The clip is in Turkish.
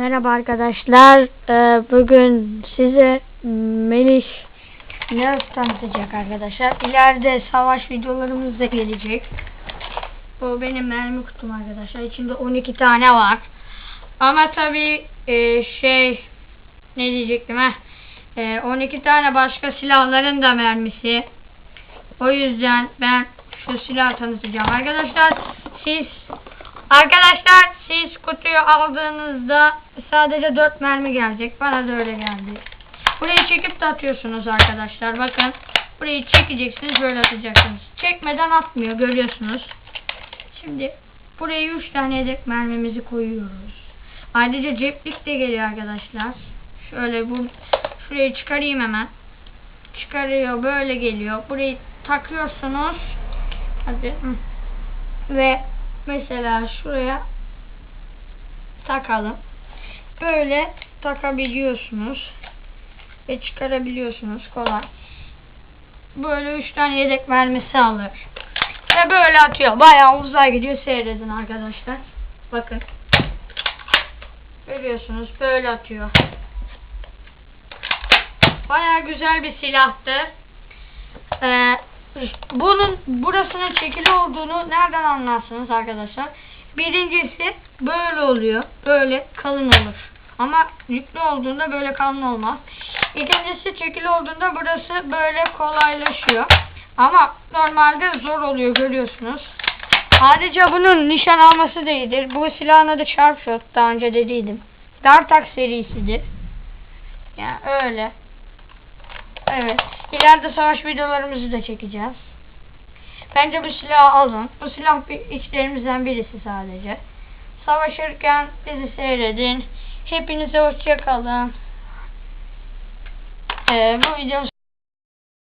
Merhaba arkadaşlar. Ee, bugün size Melih Nerf tanıtacak arkadaşlar. İleride savaş videolarımız da gelecek. Bu benim mermi kutum arkadaşlar. İçinde 12 tane var. Ama tabi şey ne diyecektim ha? 12 tane başka silahların da mermisi. O yüzden ben şu silahı tanıtacağım. Arkadaşlar siz Arkadaşlar siz kutuyu aldığınızda sadece 4 mermi gelecek. Bana da öyle geldi. Burayı çekip de atıyorsunuz arkadaşlar. Bakın. Burayı çekeceksiniz böyle atacaksınız. Çekmeden atmıyor görüyorsunuz. Şimdi buraya 3 tane yedek mermimizi koyuyoruz. Ayrıca ceplik de geliyor arkadaşlar. Şöyle bu şurayı çıkarayım hemen. Çıkarıyor böyle geliyor. Burayı takıyorsunuz. Hadi. Ve mesela şuraya takalım. Böyle takabiliyorsunuz. Ve çıkarabiliyorsunuz kolay. Böyle 3 tane yedek mermisi alır. Ve böyle atıyor. Bayağı uzay gidiyor. Seyredin arkadaşlar. Bakın. Görüyorsunuz. Böyle atıyor. Bayağı güzel bir silahtır. Ee, bunun burasının çekili olduğunu nereden anlarsınız arkadaşlar? Birincisi böyle oluyor. Böyle kalın olur. Ama yüklü olduğunda böyle kalın olmaz. İkincisi çekili olduğunda burası böyle kolaylaşıyor. Ama normalde zor oluyor görüyorsunuz. Ayrıca bunun nişan alması da iyidir. Bu silahın adı Sharpshot. Daha önce dediydim. Dartak serisidir. Yani öyle. Evet. İleride savaş videolarımızı da çekeceğiz. Bence bu silahı alın. Bu silah bir içlerimizden birisi sadece. Savaşırken bizi seyredin. Hepinize hoşça kalın. Ee, bu videomuz